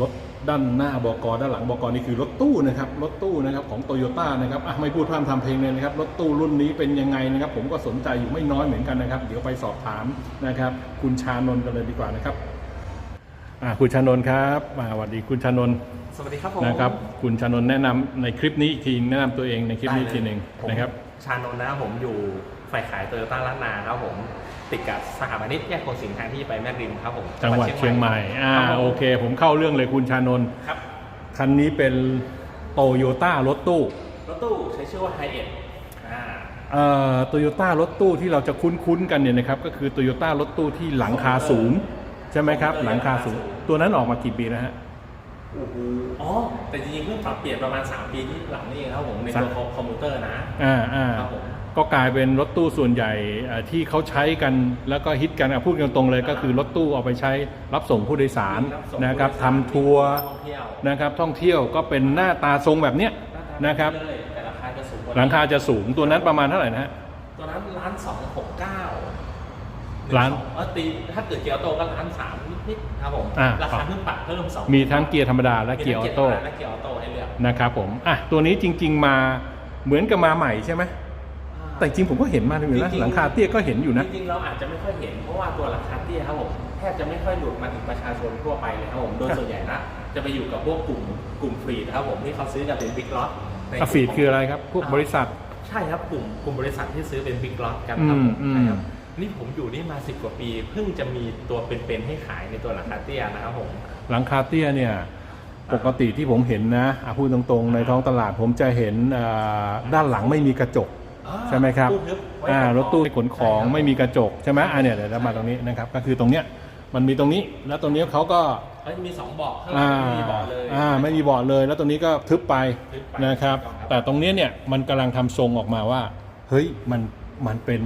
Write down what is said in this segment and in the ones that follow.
รถด้านหน้าบกด้านหลังบกนี่คือรถตู้นะครับรถตู้นะครับของโตโยต้านะครับอะไม่พูดพร่ำทำเพลงเลยนะครับรถตู้รุ่นนี้เป็นยังไงนะครับผมก็สนใจอยู่ไม่น้อยเหมือนกันนะครับ เดี๋ยวไปสอบถามนะครับคุณชานนท์กันเลยดีกว่านะครับอะคุณชานนท์ครับอ่าสวัสดีคุณชานนท์สวัสดีครับผมนะครับคุณชานนท์แนะนำในคลิปนี้อีกทีแนะนำตัวเองในคลิปนี้อีกทีหนึ่งผมนะครับชานนท์นะครับผมอยู่ฝ่ายขายโตโยต้าล้านนาครับผม ติดกับสถาบันิตแยกโคสินทางที่ไปแม่ริมครับผมจังหวัดเชียงใหม่อ่าครับผมโอเค ผมเข้าเรื่องเลยคุณชานนท์ครับคันนี้เป็นโตโยต้ารถตู้รถตู้ใช้ชื่อว่าไฮเอ็ดอ่าเอ่อโตโยต้ารถตู้ที่เราจะคุ้นๆกันเนี่ยนะครับก็คือโตโยต้ารถตู้ที่หลังคาสูง ใช่ไหมครับ หลังคาสูง ตัวนั้นออกมากี่ปีนะฮะโอ้โหอ๋อแต่จริงๆเพิ่งปรับเปลี่ยนประมาณ 3 ปีที่หลังนี่เองครับผมในตัวคอมพิวเตอร์นะอ่าอ่าครับผม ก็กลายเป็นรถตู้ส่วนใหญ่อ่าที่เขาใช้กันแล้วก็ฮิตกันอะพูดกันตรงๆเลยก็คือรถตู้เอาไปใช้รับส่งผู้โดยสารรับส่งนะครับผู้โดยสารทำทัวร์ท่องเที่ยวนะครับท่องเที่ยวก็เป็นหน้าตาทรงแบบเนี้ยนะครับเลยแต่ราคาจะสูงกว่าหลังคาจะสูงตัวนั้นประมาณเท่าไหร่นะฮะตัวนั้นล้านสองหกเก้าล้านเออตีถ้าเกิดเกียร์โตก็ล้านสามนิดๆครับผมอ่าราคาเพิ่งปรับเพิ่มสองมีทั้งเกียร์ธรรมดาและเกียร์ออโต้มีทั้งและเกียร์ออโต้ให้เลือกนะครับผมอะตัวนี้จริง ๆมาเหมือนกับมาใหม่ใช่ไหม แต่จริงผมก็เห็นมาอยู่นะจริงๆ หลังคาเตี้ยก็เห็นอยู่นะ จริงๆเราอาจจะไม่ค่อยเห็นเพราะว่าตัวราคาเตี้ยครับผมแทบจะไม่ค่อยหลุดมาถึงประชาชนทั่วไปเลยครับผมโดยส่วนใหญ่นะจะไปอยู่กับพวกกลุ่มกลุ่มฟรีนะครับผมที่เขาซื้อกันเป็นบิ๊กล็อตอะฟีดคืออะไรครับ พวกบริษัท ใช่ครับกลุ่มกลุ่มบริษัทที่ซื้อเป็นบิ๊กล็อตกันครับผมอืมใช่ครับอืมนี่ผมอยู่นี่มาสิบกว่าปี เพิ่งจะมีตัวเป็นๆให้ขายในตัวราคาเตี้ยนะครับผม หลังคาเตี้ยเนี่ยปกติที่ผมเห็นนะอะพูดตรงๆ ในท้องตลาดผมจะเห็นอ่าด้านหลังไม่มีกระจก ใช่ไหมครับตู้ทึบไว้อ่าขนรถตู้ขนของใช่ครับไม่มีกระจกใช่ไหมอ่าเนี่ยเดี๋ยวเรามาตรงนี้นะครับ ก็คือตรงเนี้ยมันมีตรงนี้ แล้วตรงนี้เขาก็เอ้ยมีสองเบาะข้างหลัอ่างไม่มีเบาะเลยอ่าไม่มีเบาะเลย แล้วตรงนี้ก็ทึบไปทึบไปนะครับถูกต้องครับ แต่ตรงเนี้ยเนี่ยมันกำลังทำทรงออกมาว่า เฮ้ยมันมันเป็น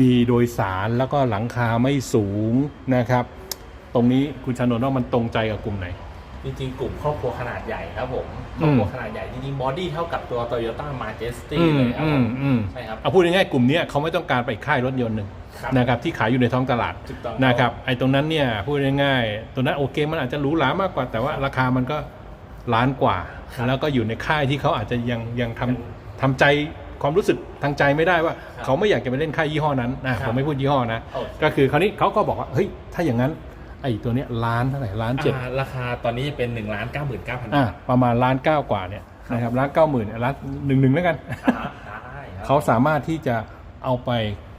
มีโดยสารแล้วก็หลังคาไม่สูงนะครับ ตรงนี้คุณชานนท์ว่ามันตรงใจกับกลุ่มไหน จริงๆ กลุ่มครอบครัวขนาดใหญ่ครับผมคอืรอบมครัวขนาดใหญ่จริงๆบอดี้เท่ากับตัว Toyota Majesty อืมเลยครับอืผมมอืมใช่ครับ เอาพูดง่ายๆกลุ่มเนี้ยเขาไม่ต้องการไปค่ายรถยนต์หนึ่งครับนะครับที่ขายอยู่ในท้องตลาดถูกต้องนะครับไอ้ตรงนั้นเนี่ยพูดง่ายๆตัวนั้นโอเคมันอาจจะหรูหรามากกว่า แต่ว่าราคามันก็ล้านกว่า แล้วก็อยู่ในค่ายที่เขาอาจจะยังยังทำทำใจความรู้สึกทางใจไม่ได้ว่า เขาไม่อยากจะไปเล่นค่ายยี่ห้อนั้นนะผมไม่พูดยี่ห้อนะโอเคก็คือคราวนี้เขาก็บอกว่าเฮ้ยถ้าอย่างนั้น ไอ้ตัวเนี้ยล้านเท่าไหร่ล้านเจ็ดอ่าราคาตอนนี้เป็น1นึ่งล้านเก้าหมื่นเก้าพันอะบาทประมาณล้านเก้ากว่าเนี่ยนะครับล้านเก้าหมื่นล้านหนึ่งหนึ่งแล้วกัน อ่าได้ครับเขาสามารถที่จะเอาไป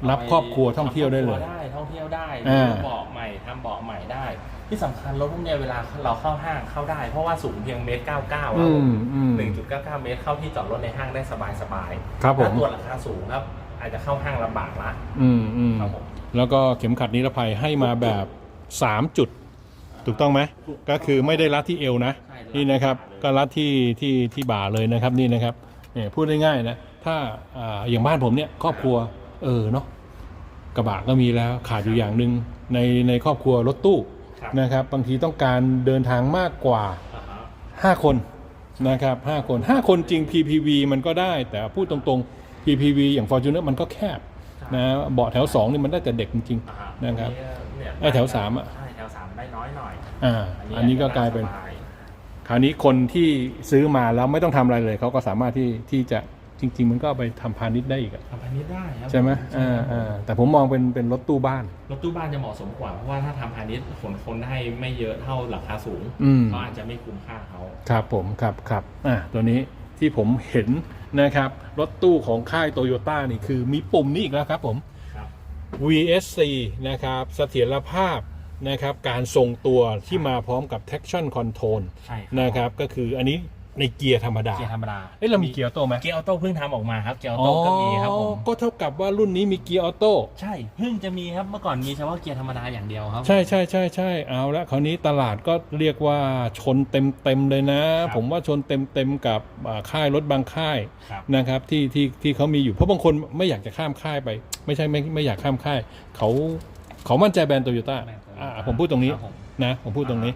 รับครอบครัวท่องเที่ยวได้เลย ครอบครัวได้ท่องเที่ยวได้อ่าซื้อเบาะใหม่ทำเบาะใหม่ได้ ที่สำคัญรถพวกเนี้ยเวลาเราเข้าห้างเข้าได้ เพราะว่าสูงเพียงเมตรเก้าเก้าอืมอืม หนึ่งจุดเก้าเก้าเมตรเข้าที่จอดรถในห้างได้สบายสบายๆครับผม ถ้าตัวราคาสูงครับ อาจจะเข้าห้างลำบากละอืมอืมครับผม แล้วก็เข็มขัดนิรภัยให้มาแบบ 3 จุด ถูกต้องไหมก็คือไม่ได้รัดที่เอวนะใช่นี่นะครับก็รัดที่ที่ที่บ่าเลยนะครับนี่นะครับเนี่ยพูดง่ายๆนะถ้าอ่าอย่างบ้านผมเนี่ยครอบครัวเออเนาะกระบะก็มีแล้วขาดอยู่อย่างหนึ่งในในครอบครัวรถตู้ครับนะครับ บางทีต้องการเดินทางมากกว่าอ่าฮะ5คนนะครับ5คน 5 คนจริง PPV มันก็ได้ แต่พูดตรงๆ PPV อย่าง Fortuner มันก็แคบนะเบาะแถว 2 นี่มันได้แต่เด็กจริงอ่าฮะๆ นะครับเนี่ยไอ้แถวสามอะใช่แถวสามได้น้อยหน่อยอ่า อันนี้ก็กลายเป็นสบคราวนี้คนที่ซื้อมาแล้วไม่ต้องทำอะไรเลยเขาก็สามารถที่ที่จะจริง ๆ มันก็เอาไปทำพาณิชย์ได้อีกอะทำพาณิชย์ได้ครับใช่ไหมใช่อ่าครับอ่าแต่ผมมองเป็นเป็นรถตู้บ้าน รถตู้บ้านจะเหมาะสมกว่าเพราะว่าถ้าทำพาณิชย์ขนคนได้ไม่เยอะเท่าราคาสูงอืมเขาอาจจะไม่คุ้มค่าเขาครับผมครับครับอ่าตัวนี้ที่ผมเห็นนะครับ รถตู้ของค่ายโตโยต้านี่คือมีปุ่มนี้อีกแล้วครับผมครับ VSC นะครับเสถียรภาพนะครับการทรงตัวที่มาพร้อมกับ traction control ใช่นะครับก็คืออันนี้ ในเกียร์ธรรมดา เกียร์ธรรมดาเอ้ยเรามีเกียร์ออโต้ไหมเกียร์ออโต้เพิ่งทำออกมาครับ เกียร์ออโต้ก็มีครับผมก็เท่ากับว่ารุ่นนี้มีเกียร์ออโต้ ใช่เพิ่งจะมีครับเมื่อก่อนมีเฉพาะเกียร์ธรรมดาอย่างเดียวครับ ใช่ใช่ใช่ใช่เอาละคราวนี้ตลาดก็เรียกว่าชนเต็มเต็มๆเลยนะ ครับผมว่าชนเต็มเต็มๆกับอ่าค่ายรถบางค่ายครับ นะครับที่ที่ที่เขามีอยู่เพราะบางคนไม่อยากจะข้ามค่ายไป ไม่ใช่ไม่ไม่อยากข้ามค่ายเขาเขามั่นใจแบรนด์โตโยต้าแบรนด์ Toyota อ่าผมพูดตรงนี้ ครับผม นะผมพูดตรงนี้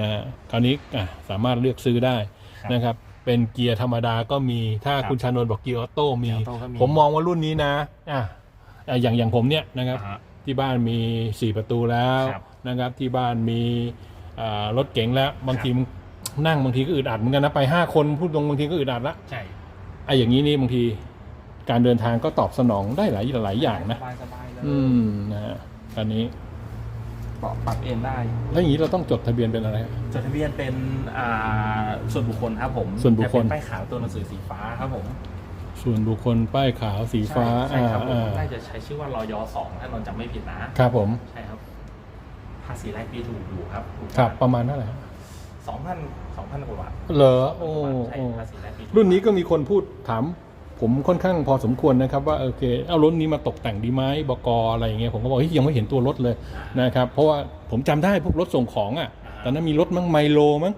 นะคราวนี้อะสามารถเลือกซื้อได้ ครับนะครับ เป็นเกียร์ธรรมดาก็มีถ้าครับคุณชานนท์บอกเกียร์ออโต้มี เกียร์ออโต้ก็มี ผมมองว่ารุ่นนี้นะอะอะอย่างอย่างผมเนี่ยนะครับ อ่าฮะ ที่บ้านมี 4 ประตูแล้วครับนะครับ ที่บ้านมีอ่ารถเก๋งแล้ว บางทีมันนั่งบางทีก็อึดอัดเหมือนกันนะไปห้าคนพูดตรงบางทีก็อึดอัดละใช่ไอ้อย่างนี้นี่บางทีการเดินทางก็ตอบสนองได้หลายหลายอย่างนะ สบายสบายๆเลยอืมนะฮะอันนี้ เบาะปรับเอนได้ แล้วอย่างนี้เราต้องจดทะเบียนเป็นอะไร จดทะเบียนเป็นอ่าส่วนบุคคลครับผมส่วนบุคคล จะเป็นป้ายขาวตัวหนังสือสีฟ้าครับผมส่วนบุคคลป้ายขาวสีฟ้าใช่ใช่ครับผมอ่าน่าจะใช้ชื่อว่ารอยสองถ้าเราจำไม่ผิดนะ ครับผม ใช่ครับ ภาษีแรกปีถูกอยู่ครับถูกครับประมาณเท่าไหร่ฮะสองพันสองพันกว่าบาทเหรอโอ้ใช่โอ้ภาษีแรกปีถูกรุ่นนี้ก็มีคนพูดถาม ผมค่อนข้างพอสมควรนะครับว่าโอเคเอารถนี้มาตกแต่งดีไหมบกอะไรอย่างเงี้ยผมก็บอกเฮ้ยยังไม่เห็นตัวรถเลยนะครับเพราะว่าผมจำได้พวกรถส่งของอะตอนนั้นมีรถมั้งไมโลมั้ง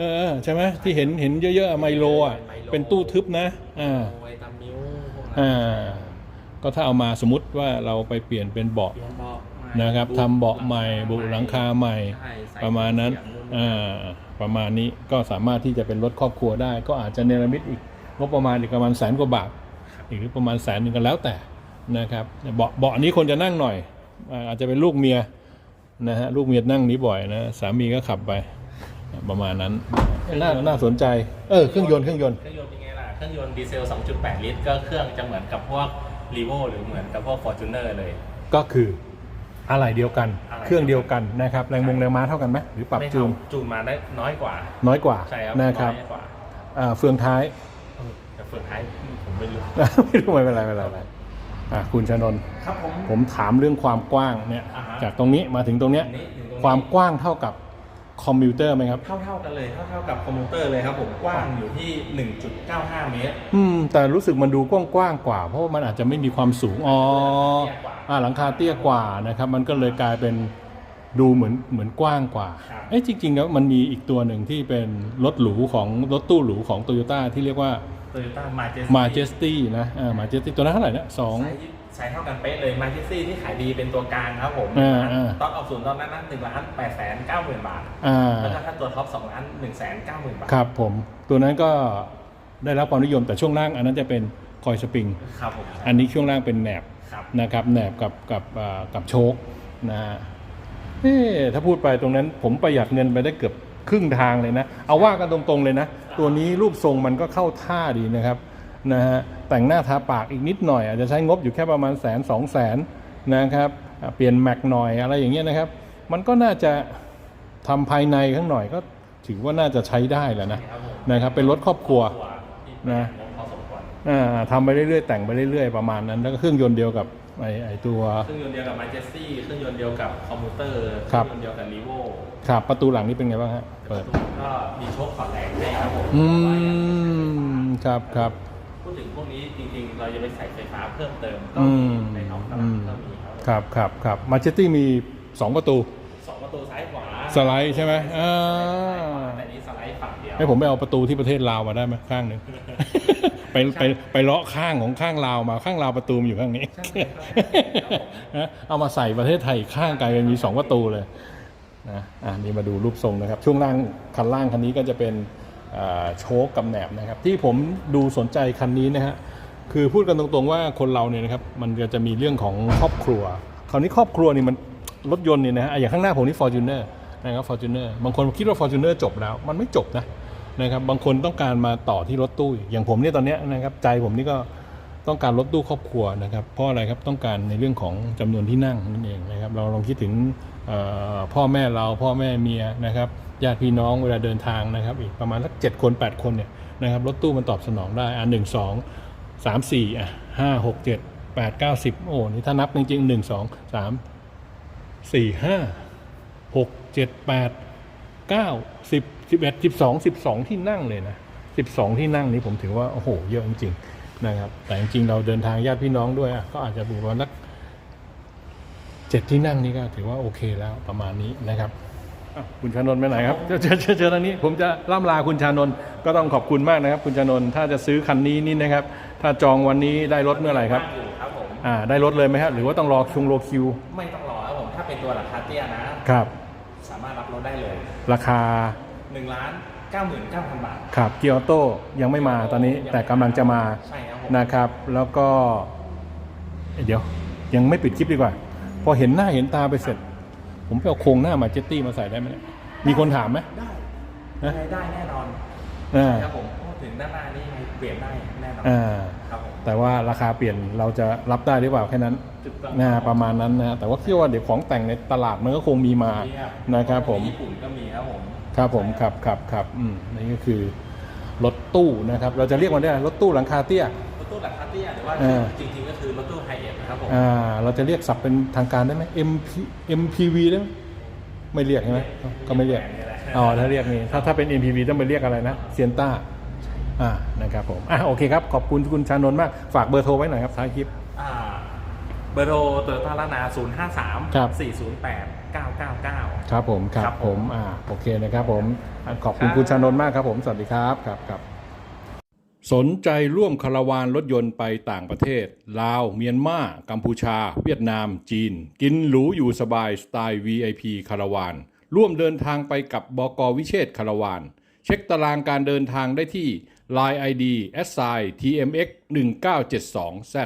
อ่าเออใช่ไหมที่เห็นเห็นเยอะๆอะไมโลอะไมโลเป็นตู้ทึบนะอ่าโอ้ยตามนิ้วพวกนั้นอ่าก็ถ้าเอามาสมมติว่าเราไปเปลี่ยนเป็นเบาะเปลี่ยนเบาะใหม่นะครับทำเบาะใหม่บุหลังคาใหม่ใช่ใส่ประมาณนั้นเสียงอ่าประมาณนี้ก็สามารถที่จะเป็นรถครอบครัวได้ ก็อาจจะเนรมิตอีก งบประมาณอีกประมาณแสนกว่าบาทอีกหรือประมาณแสนหนึ่งก็แล้วแต่นะครับเบาะเบาะนี้คนจะนั่งหน่อยอ่าอาจจะเป็นลูกเมียนะฮะลูกเมียนั่งนี้บ่อยนะสามีก็ขับไปประมาณนั้นน่าน่าสนใจเออเครื่องยนต์เครื่องยนต์เครื่องยนต์เป็นไงล่ะเครื่องยนต์ดีเซล 2.8 ลิตร ก็เครื่องจะเหมือนกับพวกรีโวหรือเหมือนกับพวก Fortuner เลย ก็คืออะไรเดียวกันอะไรเครื่องเดียวกันนะครับแรงมงแรงม้าเท่ากันไหมหรือปรับไม่จูนเท่าจูนมาได้น้อยกว่า น้อยกว่าใช่ครับนะครับน้อยกว่าอ่าเฟืองท้ายเออ แต่เฟืองท้ายผมไม่รู้ ไม่รู้ไม่เป็นไรไม่เป็นไรไม่เป็นไรอะคุณชนนท์ครับผม ผมถามเรื่องความกว้างเนี่ยอ่าฮะจากตรงนี้มาถึงตรงเนี้ยอันนี้ถึงตรงนี้ ความกว้างเท่ากับคอมพิวเตอร์ไหมครับ เท่าเท่าๆกันเลยเท่าเท่าๆกับคอมพิวเตอร์เลยครับผมกว้างอยู่ที่ 1.95 เมตร อืมแต่รู้สึกมันดูกว้างๆกว่า เพราะว่ามันอาจจะไม่มีความสูงอ๋อเตี้ยกว่าอ่าหลังคาเตี้ยกว่านะครับ มันก็เลยกลายเป็นดูเหมือนเหมือนกว้างกว่าครับ เอ้จริงๆแล้วมันมีอีกตัวหนึ่งที่เป็นรถหรูของรถตู้หรูของโตโยต้าที่เรียกว่า Toyota Majesty Majesty นะอ่า Majesty ตัวนั้นเท่าไหร่นะสองไซส์ไซส์เท่ากันเป๊ะเลย Majesty ที่ขายดีเป็นตัวกลางครับผมอ่าอ่า ตอนออกศูนย์ตอนนั้นนะหนึ่งล้านแปดแสนเก้าหมื่นบาท อ่า แล้วก็ถ้าตัวท็อปสองล้านหนึ่งแสนเก้าหมื่นบาท ครับผม ตัวนั้นก็ได้รับความนิยมแต่ช่วงล่างอันนั้นจะเป็นคอยสปริง ครับผมอันนี้ช่วงล่างเป็นแหนบครับ นะครับแหนบกับกับอ่ากับโชคนะฮะเอ๊ะถ้าพูดไปตรงนั้นผมประหยัดเงินไปได้เกือบ ครึ่งทางเลยนะ เอาว่ากันตรงๆเลยนะ ตัวนี้รูปทรงมันก็เข้าท่าดีนะครับนะฮะแต่งหน้าทาปากอีกนิดหน่อย อาจจะใช้งบอยู่แค่ประมาณแสนสองแสนนะครับอ่าเปลี่ยนแม็กหน่อยอะไรอย่างเงี้ยนะครับ มันก็น่าจะทำภายในข้างหน่อยก็ถือว่าน่าจะใช้ได้แหล้วนะครับผมนะครับ เป็นรถครอบครัวตัวที่นะพอสมควรอ่าทำไปเรื่อยๆ แต่งไปเรื่อยๆ ประมาณนั้น แล้วก็เครื่องยนต์เดียวกับ ไอไอตัว เครื่องยนต์เดียวกับ Majesty เครื่องยนต์เดียวกับคอมพิวเตอร์เคครัรื่บ องยนต์เดียวกับ r e v o ครับประตูหลังนี่เป็นไงบ้างฮะเปิด ก็มีโชคขอดแรงให้ครับผมอืมครับครับ พูดถึงพวกนี้จริงๆ เราจะไปใส่ไฟฟ้าเพิ่มเติมก็อืมีมในท้องตอืลาดมก็มีครับครับครับครับมาเชตตี้มี 2 ประตู สองประตูซ้ายขวาสไลด์ใช่ไหมอ่าแต่นี้สไลด์ฝั่งเดียว ให้ผมไปเอาประตูที่ประเทศลาวมาได้ไหมข้างหนึ่ง ไปไปไปเลาะข้างของข้างลาวมาข้างลาวประตูมันอยู่ข้างนี้ใช่ครับนะเอามาใส่ประเทศไทยอีกข้างกลายเป็นมีสองประตูเลยนะอ่านี่มาดูรูปทรงนะครับ ช่วงล่างคันล่างคันนี้ก็จะเป็นอ่าโชคกับแหนบนะครับ ที่ผมดูสนใจคันนี้นะฮะคือพูดกันตรงๆว่าคนเราเนี่ยนะครับมันก็จะมีเรื่องของครอบครัว คราวนี้ครอบครัวนี่มันรถยนต์เนี่ยนะฮะอะอย่างข้างหน้าผมนี่ Fortuner นะครับ Fortuner บางคนคิดว่า Fortuner จบแล้ว มันไม่จบนะ นะครับบางคนต้องการมาต่อที่รถตู้ อย่างผมเนี่ยตอนนี้นะครับใจผมนี่ก็ต้องการรถตู้ครอบครัวนะครับเพราะอะไรครับต้องการในเรื่องของจำนวนที่นั่งนั่นเองนะครับเราลองคิดถึงพ่อแม่เราพ่อแม่เมียนะครับญาติพี่น้องเวลาเดินทางนะครับอีกประมาณสักเจ็ดคน 8 คนเนี่ยนะครับรถตู้มันตอบสนองได้อะหนึ่งสองสามสี่อะห้าหกเจ็ดแปดเก้าสิบโอ้นี่ถ้านับจริงๆหนึ่งสองสามสี่ห้าหกเจ็ดแปดเก้าสิบ สิบเอ็ดสิบสองสิบสองที่นั่งเลยนะสิบสองที่นั่งนี้ผมถือว่าโอ้โหเยอะจริงๆนะครับ แต่จริงๆเราเดินทางญาติพี่น้องด้วยอะก็อาจจะบุประมาณสักเจ็ดที่นั่งนี่ก็ถือว่าโอเคแล้วประมาณนี้นะครับอ้าวคุณชานนท์ไปไหนครับเจอเจอเจอเจอทางนี้ ผมจะล่ำลาคุณชานนท์ก็ต้องขอบคุณมากนะครับ คุณชานนท์ถ้าจะซื้อคันนี้นี่นะครับ ถ้าจองวันนี้ได้รถเมื่อไหร่ครับว่างอยู่ครับผมอ่าได้รถเลยไหมครับหรือว่าต้องรอคิวรอคิว ไม่ต้องรอครับผมถ้าเป็นตัวราคาเตี้ยนะครับ สามารถรับรถได้เลย ราคา 1ล้าน99,000บาทขับเกียร์ออโต้ยังไม่มาตอนนี้แต่กำลังจะมาใช่ครับผมนะครับ แล้วก็เอ้ยเดี๋ยว ยังไม่ปิดคลิปดีกว่า พอเห็นหน้าเห็นตาไปเสร็จ ผมไปเอาโครงหน้ามาเจตตี้มาใส่ได้ไหมเนี่ยมีคนถามไหม ได้นะ ยังไงได้แน่นอนอ่าครับผมพูดถึงด้านหน้านี่ยังไงเปลี่ยนได้แน่นอนอ่าครับผมแต่ว่าราคาเปลี่ยนเราจะรับได้หรือเปล่าแค่นั้นถูกต้องนะประมาณนั้นนะแต่ว่าคิดว่าเดี๋ยวของแต่งในตลาดมันก็คงมีมามีครับนะครับผม ญี่ปุ่นก็มีครับผม ครับผมครับครับครับอืมนี่ก็คือรถตู้นะครับ เราจะเรียกมันได้รถตู้หลังคาเตี้ยรถตู้หลังคาเตี้ยหรือว่าเออจริงๆก็คือรถตู้ไฮเอ็นนะครับผมอ่าเราจะเรียกศัพท์เป็นทางการได้ไหม MP MPV ได้ไหมไม่เรียกใช่ไหมก็ไม่เรียกอ๋อถ้าเรียกนี่ถ้าถ้าเป็น MPV ต้องไปเรียกอะไรนะเซียนต้าอ่านะครับผมอะโอเคครับ ขอบคุณคุณชานนท์มาก ฝากเบอร์โทรไว้หน่อยครับท้ายคลิป อ่าเบอร์โทรโตโยต้าลานา 053 ครับ 408 999 ครับผมครับครับผผมม อ่าโอเคนะครับผมอะขอบคุณครับ คุณชานนท์มากครับผมสวัสดีครับครับครับสนใจร่วมคาราวานรถยนต์ไปต่างประเทศ ลาว เมียนมากัมพูชา เวียดนาม จีน กินหรูอยู่สบายสไตล์ VIP คาราวาน ร่วมเดินทางไปกับบกวิเชษคาราวาน เช็คตารางการเดินทางได้ที่ Line ID s i tmx 1972 z